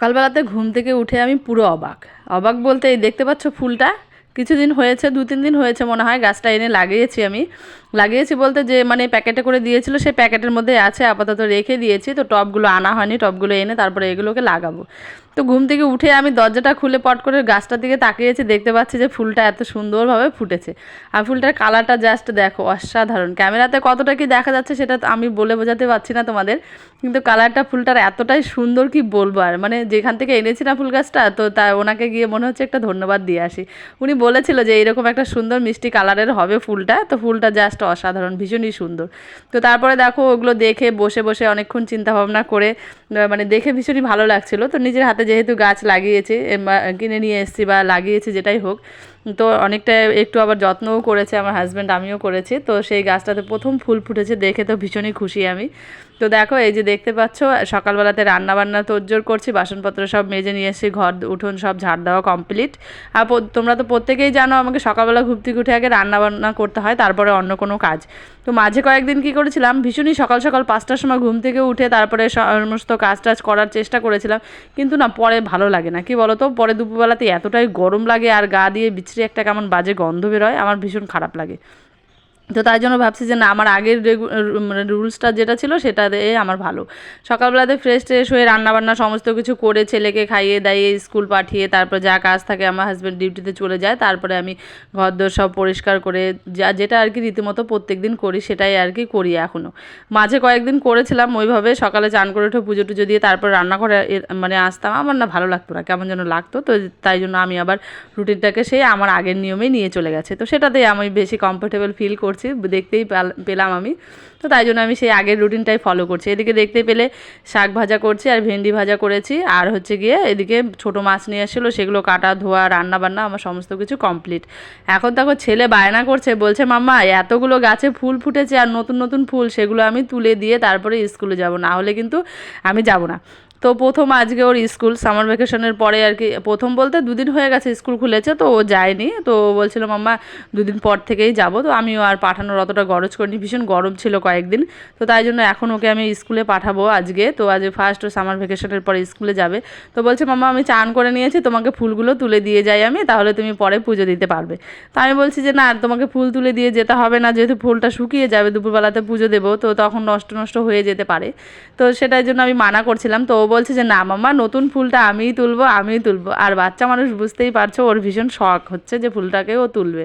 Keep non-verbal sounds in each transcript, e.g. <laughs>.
সকালবেলাতে ঘুম থেকে উঠে আমি পুরো অবাক। অবাক বলতে এই দেখতে পাচ্ছ ফুলটা? কিছুদিন হয়েছে, দু, তিন দিন হয়েছে মনে হয়, গাছটা এনে লাগিয়েছি আমি। লাগিয়েছি বলতে যে মানে প্যাকেটে করে দিয়েছিল, সেই প্যাকেটের মধ্যে আছে, আপাতত রেখে দিয়েছি। তো টবগুলো আনা হয়নি, টবগুলো এনে তারপরে এগুলোকে লাগাবো। তো ঘুম থেকে উঠে আমি দরজাটা খুলে পট করে গাছটার দিকে তাকিয়েছি, দেখতে পাচ্ছি যে ফুলটা এত সুন্দরভাবে ফুটেছে। আর ফুলটার কালারটা জাস্ট দেখো, অসাধারণ। ক্যামেরাতে কতটা কি দেখা যাচ্ছে সেটা আমি বলে বোঝাতে পারছি না তোমাদের, কিন্তু কালারটা ফুলটার এতটাই সুন্দর কি বলব আর। মানে যেখান থেকে এনেছি না ফুল গাছটা, তো তা ওনাকে গিয়ে মনে হচ্ছে একটা ধন্যবাদ দিয়ে আসি। উনি বলেছিল যে এরকম একটা সুন্দর মিষ্টি কালারের হবে ফুলটা। তো ফুলটা জাস্ট অসাধারণ, ভীষণই সুন্দর। তো তারপরে দেখো ওগুলো দেখে বসে বসে অনেকক্ষণ চিন্তা ভাবনা করে মানে দেখে ভীষণই ভালো লাগছিল। তো নিজের হাতে যেহেতু গাছ লাগিয়েছে কিনে নিয়ে এসেছি বা লাগিয়েছি যেটাই হোক তো অনেকটা একটু আবার যত্নও করেছে আমার হাজব্যান্ড আমিও করেছি। তো সেই গাছটাতে প্রথম ফুল ফুটেছে, দেখে তো ভীষণই খুশি আমি। তো দেখো, এই যে দেখতে পাচ্ছ, সকালবেলাতে রান্না বান্না তোড়জোড় করছি, বাসনপত্র সব মেজে নিয়ে এসেছি, ঘর, উঠোন সব ঝাড় দেওয়া কমপ্লিট আর তোমরা তো প্রত্যেকেই জানো, আমাকে সকালবেলা ঘুম থেকে উঠে আগে রান্না বান্না করতে হয়, তারপরে অন্য কোনো কাজ। তো মাঝে কয়েকদিন কি করেছিলাম, ভীষণই সকাল সকাল পাঁচটার সময় ঘুম থেকে উঠে তারপরে সমস্ত কাজ টাজ করার চেষ্টা করেছিলাম। কিন্তু না, পরে ভালো লাগে না, কি বলো তো পরে দুপুরবেলাতে এতটাই গরম লাগে, আর গা দিয়ে বিচ্ছিরি একটা কেমন বাজে গন্ধ বেরোয় আমার ভীষণ খারাপ লাগে। তো তাই জন্য ভাবছি যে না, আমার আগের মানে রুলসটা যেটা ছিল সেটা দিয়ে আমার ভালো। সকালবেলাতে ফ্রেশ ট্রেশ হয়ে রান্নাবান্না সমস্ত কিছু করে ছেলেকে খাইয়ে দাইয়ে স্কুল পাঠিয়ে তারপর যা কাজ থাকে আমার হাজব্যান্ড ডিউটিতে চলে যায়। তারপরে আমি ঘর দোর সব পরিষ্কার করে যা, যেটা আর কি রীতিমতো প্রত্যেক দিন করি সেটাই আর কি করি এখনও মাঝে কয়েকদিন করেছিলাম ওইভাবে, সকালে চান করে উঠে পুজো টুজো দিয়ে তারপর রান্না করে মানে আসতাম। আমার না ভালো লাগতো না, কেমন যেন লাগতো। তো তাই জন্য আমি আবার রুটিনটাকে সেই আমার আগের নিয়মেই নিয়ে চলে গেছে। তো সেটাতেই আমি বেশি কমফোর্টেবল ফিল করছি। দেখতেই পাল- পেলাম আমি। তো তাই জন্য আমি সেই আগের রুটিনটাই ফলো করছি। এদিকে দেখতে পেলে শাক ভাজা করছি আর ভেন্ডি ভাজা করেছি। আর হচ্ছে গিয়ে এদিকে ছোট মাছ নিয়ে এসেছিল, সেগুলো কাটা, ধোয়া, রান্না বান্না, আমার সমস্ত কিছু কমপ্লিট এখন দেখো ছেলে বায়না করছে, বলছে, মাম্মা, এতগুলো গাছে ফুল ফুটেছে আর নতুন নতুন ফুল, সেগুলো আমি তুলে দিয়ে তারপরে স্কুলে যাব। না হলে কিন্তু আমি যাব না। তো প্রথম আজকে ওর স্কুল সামার ভ্যাকেশনের পরে আর কি, প্রথম বলতে দুদিন হয়ে গেছে স্কুল খুলেছে, তো ও যায়নি। তো ও বলছিল, মাম্মা, দুদিন পর থেকেই যাব। তো আমিও আর পাঠানোর অতটা গরজ করিনি, ভীষণ গরম ছিল কয়েকদিন। তো তাই জন্য এখন ওকে আমি স্কুলে পাঠাবো আজকে। তো আজ ফার্স্ট ও সামার ভ্যাকেশনের পরে স্কুলে যাবে। তো বলছে, মাম্মা, আমি চান করে নিয়েছি, তোমাকে ফুলগুলো তুলে দিয়ে যাই আমি, তাহলে তুমি পরে পুজো দিতে পারবে। তো আমি বলছি যে, না, তোমাকে ফুল তুলে দিয়ে যেতে হবে না, যেহেতু ফুলটা শুকিয়ে যাবে, দুপুরবেলাতে পুজো দেবো। তো তখন নষ্ট নষ্ট হয়ে যেতে পারে। তো সেটার জন্য আমি মানা করছিলাম। তো বলছে যে, না মাম্মা, নতুন ফুলটা আমিই তুলবো আমিই তুলবো। আর বাচ্চা মানুষ বুঝতেই পারছ, ওর ভীষণ শখ হচ্ছে যে ফুলটাকে ও তুলবে।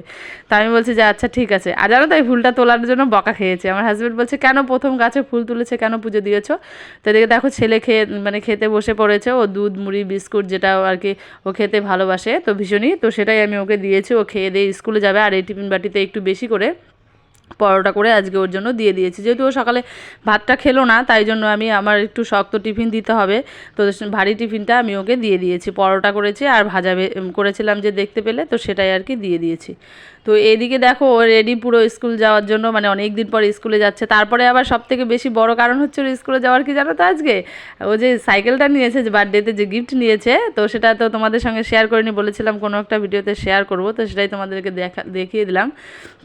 তা আমি বলছি যে আচ্ছা ঠিক আছে। আর জানো তো, এই ফুলটা তোলার জন্য বকা খেয়েছে। আমার হাজব্যান্ড বলছে, কেন প্রথম গাছে ফুল তুলেছে, কেন পুজো দিয়েছ? তো এদিকে দেখো, ছেলে খেয়ে মানে খেতে বসে পড়েছে। ও দুধ, মুড়ি, বিস্কুট যেটা আর কি, ও খেতে ভালোবাসে, তো ভীষণই। তো সেটাই আমি ওকে দিয়েছি, ও খেয়ে দিয়ে স্কুলে যাবে, আর এই টিফিন বাটিতে একটু বেশি করে পরোটা করে আজকে ওর জন্য দিয়ে দিয়েছি। যেহেতু ও সকালে ভাতটা খেলো না, তাই জন্য আমি আমার একটু শক্ত টিফিন দিতে হবে। তো ভারী টিফিনটা আমি ওকে দিয়ে দিয়েছি। পরোটা করেছি আর ভাজা করেছিলাম যে দেখতে পেলে, তো সেটাই আর কি দিয়ে দিয়েছি। তো এদিকে দেখো ও রেডি পুরো স্কুল যাওয়ার জন্য মানে অনেক দিন পর স্কুলে যাচ্ছে। তারপরে আবার সব থেকে বেশি বড় কারণ হচ্ছে ওর স্কুলে যাওয়ার কি জানো তো আজকে? ও যে সাইকেলটা নিয়েছে যে বার্থডেতে যে গিফট নিয়েছে তো সেটা তো তোমাদের সঙ্গে শেয়ার করিনি বলেছিলাম কোনো একটা ভিডিওতে শেয়ার করব তো সেটাই তোমাদেরকে দেখা দেখিয়ে দিলাম।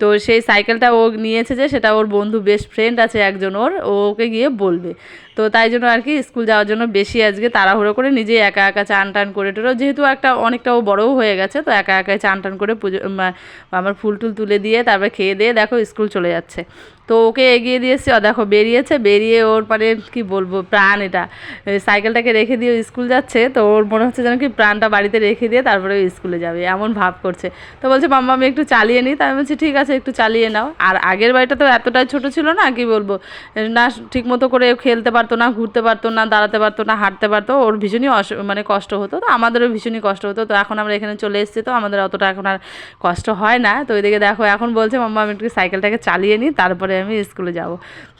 তো সেই সাইকেলটা ও নিয়েছে যে সেটা ওর বন্ধু বেস্ট ফ্রেন্ড আছে একজন ওর ওকে গিয়ে বলবে। তো তাই জন্য আর কি স্কুল যাওয়ার জন্য বেশি আজকে তাড়াহুড়ো করে নিজে একা একা চান টান করে টেরো যেহেতু একটা অনেকটা ও বড়ও হয়ে গেছে তো একা একাই চান টান করে পুজো উম, আমার ফুল টুল তুলে দিয়ে তারপর খেয়ে দিয়ে দেখো স্কুল চলে যাচ্ছে। তো ওকে এগিয়ে দিয়েছি ও দেখো, বেরিয়েছে, বেরিয়ে ওর মানে কি বলব, প্রাণ এটা। সাইকেলটাকে রেখে দিয়ে স্কুল যাচ্ছে, তো ওর মনে হচ্ছে যেন কি প্রাণটা বাড়িতে রেখে দিয়ে তারপরে স্কুলে যাবে, এমন ভাব করছে। তো বলছে, মাম্মা, আমি একটু চালিয়ে নিই। তাই আমি বলছি, ঠিক আছে, একটু চালিয়ে নাও। আর আগের বাড়িটা তো এতটাই ছোট ছিল না, কি বলব না ঠিক মতো করে খেলতে পারতো না, ঘুরতে পারতো না, দাঁড়াতে পারতো না, হাঁটতে পারতো। ওর ভীষণই মানে কষ্ট হতো, তো আমাদেরও ভীষণই কষ্ট হতো। তো এখন আমরা এখানে চলে এসেছি, তো আমাদের অতটা এখন আর কষ্ট হয় না। তো ওইদিকে দেখো, এখন বলছে, মাম্মা, আমি একটু সাইকেলটাকে চালিয়ে নিই, তারপরে আমি স্কুলে যাব।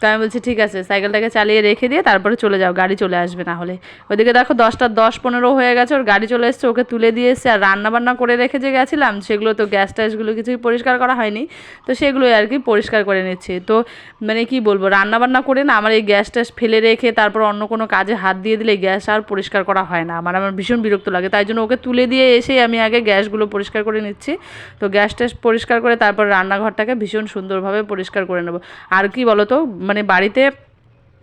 তো আমি বলছি, ঠিক আছে, সাইকেলটাকে চালিয়ে রেখে দিয়ে তারপরে চলে যাও, গাড়ি চলে আসবে না হলে। ওইদিকে দেখো, দশটা দশ পনেরো হয়ে গেছে, ওর গাড়ি চলে এসছে, ওকে তুলে দিয়ে এসছে, আর রান্না বান্না করে রেখে যে গেছিলাম, সেগুলো তো গ্যাস ট্যাসগুলো কিছুই পরিষ্কার করা হয়নি। তো সেগুলোই আর কি পরিষ্কার করে নিচ্ছে। তো মানে কি বলব রান্না বান্না করে না, আমার এই গ্যাস ট্যাস ফেলে রেখে তারপর অন্য কোনো কাজে হাত দিয়ে দিলে গ্যাস আর পরিষ্কার করা হয় না। আমার আমার ভীষণ বিরক্ত লাগে, তাই জন্য ওকে তুলে দিয়ে এসেই আমি আগে গ্যাসগুলো পরিষ্কার করে নিচ্ছি। তো গ্যাস ট্যাস পরিষ্কার করে তারপর রান্নাঘরটাকে ভীষণ সুন্দরভাবে পরিষ্কার করে নেব। আর কি বলো তো মানে বাড়িতে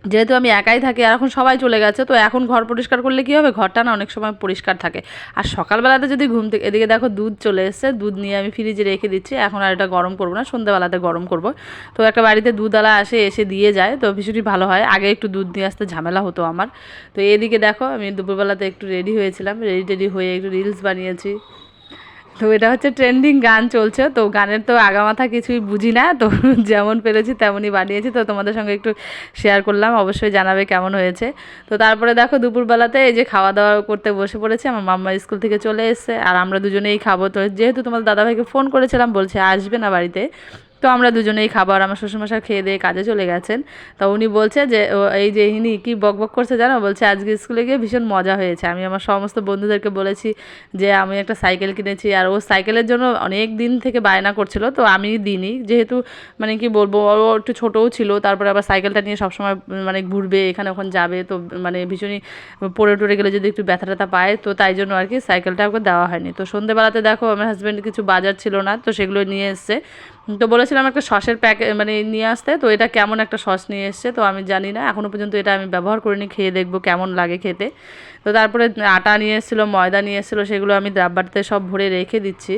যেহেতু আমি একাই থাকি আর এখন সবাই চলে গেছে, তো এখন ঘর পরিষ্কার করলে কী হবে? ঘরটা না অনেক সময় পরিষ্কার থাকে। আর সকালবেলাতে যদি ঘুম থেকে, এদিকে দেখো দুধ চলে এসছে, দুধ নিয়ে আমি ফ্রিজে রেখে দিচ্ছি। এখন আর এটা গরম করব না, সন্ধ্যাবেলাতে গরম করব। তো একটা বাড়িতে দুধওয়ালা আসে, এসে দিয়ে যায়, তো ভীষণই ভালো হয়। আগে একটু দুধ নিয়ে আসতে ঝামেলা হতো আমার। তো এদিকে দেখো, আমি দুপুরবেলাতে একটু রেডি হয়েছিলাম। রেডি টেডি হয়ে একটু রিলস বানিয়েছি। তো এটা হচ্ছে ট্রেন্ডিং গান চলছে। তো গানের তো আগামাথা কিছুই বুঝি না। তো <laughs> যেমন পেরেছি তেমনই বানিয়েছি। তো তোমাদের সঙ্গে একটু শেয়ার করলাম। অবশ্যই জানাবে কেমন হয়েছে। তো তারপরে দেখো দুপুরবেলাতে এই যে খাওয়া দাওয়া করতে বসে পড়েছে। আমার মাম্মা স্কুল থেকে চলে এসছে। আর আমরা দুজনেই খাব। তো যেহেতু তোমাদের দাদাভাইকে ফোন করেছিলাম, বলছে আসবে না বাড়িতে। তো আমরা দুজনেই খাবার, আমার শ্বশুরমশাই খেয়ে দিয়ে কাজে চলে গেছেন। তা উনি বলছে যে এই যে ইনি কি বক বক করছে জানো? বলছে, আজকে স্কুলে গিয়ে ভীষণ মজা হয়েছে। আমি আমার সমস্ত বন্ধুদেরকে বলেছি যে, আমি একটা সাইকেল কিনেছি। আর ও সাইকেলের জন্য অনেক দিন থেকে বায়না করছিল, তো আমি দিইনি। যেহেতু মানে কি বলব, ও একটু ছোটও ছিল, তারপরে আবার সাইকেলটা নিয়ে সবসময় মানে ঘুরবে, এখানে ওখানে যাবে, তো মানে ভীষণই পড়ে টরে গেলে যদি একটু ব্যথা ট্যাথা পায়, তো তাই জন্য আর কি সাইকেলটা ওকে দেওয়া হয়নি। তো সন্ধেবেলাতে দেখো, আমার হাজব্যান্ড কিছু বাজার ছিল না, তো সেগুলো নিয়ে এসছে। তো বলেছিলাম একটা সসের প্যাকে মানে নিয়ে আসতে, তো এটা কেমন একটা সস নিয়ে এসছে তো আমি জানি না এখনও পর্যন্ত এটা আমি ব্যবহার করিনি, খেয়ে দেখব কেমন লাগে খেতে। তো তারপরে আটা নিয়ে এসেছিল, ময়দা নিয়ে এসেছিল, সেগুলো আমি ডাব্বাতে সব ভরে রেখে দিচ্ছি।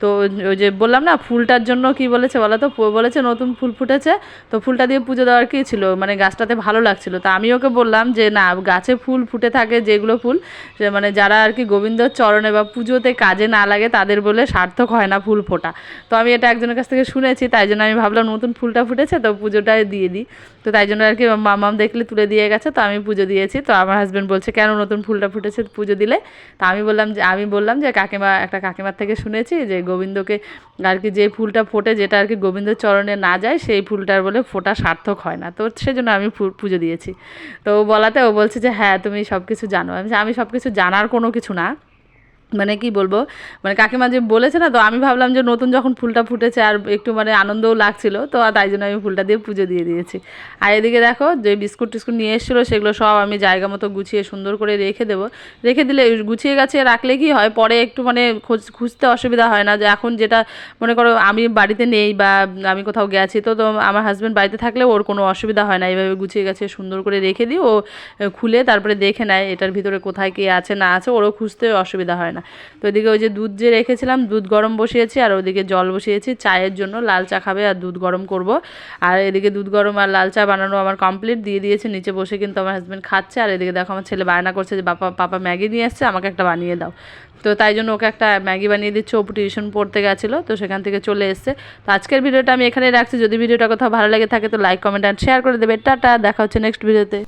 তো ওই যে বললাম না, ফুলটার জন্য কি বলেছে বলো তো? বলেছে নতুন ফুল ফুটেছে, তো ফুলটা দিয়ে পুজো দেওয়ার কী ছিল? মানে গাছটাতে ভালো লাগছিল। তো আমি ওকে বললাম যে না, গাছে ফুল ফুটে থাকে যেগুলো ফুল মানে যারা আর কি গোবিন্দর চরণে বা পুজোতে কাজে না লাগে, তাদের বলে সার্থক হয় না ফুল ফোটা। তো আমি এটা একজনের কাছ থেকে শুনেছি, তাই জন্য আমি ভাবলাম নতুন ফুলটা ফুটেছে, তো পুজোটাই দিয়ে দিই। তো তাই জন্য আর কি মামাম দেখলে তুলে দিয়ে গেছে, তো আমি পুজো দিয়েছি। তো আমার হাজব্যান্ড বলছে, কেন নতুন ফুলটা ফুটেছে পুজো দিলে? তা আমি বললাম যে, আমি বললাম যে, কাকিমা, একটা কাকিমার থেকে শুনেছি যে, গোবিন্দকে আর কি যে ফুলটা ফোটে, যেটা আর কি গোবিন্দর চরণে না যায়, সেই ফুলটার বলে ফোটা সার্থক হয় না। তো সেজন্য আমি পুজো দিয়েছি। তো বলাতে, ও বলছে যে হ্যাঁ তুমি সব কিছু জানো। আমি আমি সব কিছু জানার কোনো কিছু না। মানে কি বলব? মানে কাকিমা যে বলেছে না, তো আমি ভাবলাম যে নতুন যখন ফুলটা ফুটেছে আর একটু মানে আনন্দও লাগছিল, তো আর তাই জন্য আমি ফুলটা দিয়ে পুজো দিয়ে দিয়েছি। আর এদিকে দেখো, যে বিস্কুট টিস্কুট নিয়ে এসেছিল, সেগুলো সব আমি জায়গা মতো গুছিয়ে সুন্দর করে রেখে দেবো। রেখে দিলে গুছিয়ে গাছিয়ে রাখলে কি হয়, পরে একটু মানে খোঁজ, খুঁজতে অসুবিধা হয় না যে এখন যেটা, মনে করো আমি বাড়িতে নেই বা আমি কোথাও গেছি, তো তো আমার হাজব্যান্ড বাড়িতে থাকলে ওর কোনো অসুবিধা হয় না। এইভাবে গুছিয়ে গাছিয়ে সুন্দর করে রেখে দিই, ও খুলে তারপরে দেখে নেয় এটার ভিতরে কোথায় কে আছে, না আছে, ওরও খুঁজতে অসুবিধা হয় না। তো এদিকে ওই যে দুধ যে রেখেছিলাম, দুধ গরম বসিয়েছি আর ওদিকে জল বসিয়েছি। চায়ের জন্য লাল চা খাবে আর দুধ গরম করব। আর এদিকে দুধ গরম আর লাল চা বানানো আমার কমপ্লিট দিয়ে দিয়েছে, নিচে বসে কিন্তু আমার হাজব্যান্ড খাচ্ছে। আর এদিকে দেখো আমার ছেলে বায়না করছে যে বাবা পাপা ম্যাগি নিয়ে এসছে, আমাকে একটা বানিয়ে দাও। তো তাই জন্য ওকে একটা ম্যাগি বানিয়ে দিচ্ছে। ও টিউশন পড়তে গেছিল, তো সেখান থেকে চলে এসছে। তো আজকের ভিডিওটা আমি এখানে রাখছি। যদি ভিডিওটা কোথাও ভালো লাগে থাকে, তো লাইক কমেন্ট অ্যান্ড শেয়ার করে দেবে। টাটা, দেখা হচ্ছে নেক্সট ভিডিওতে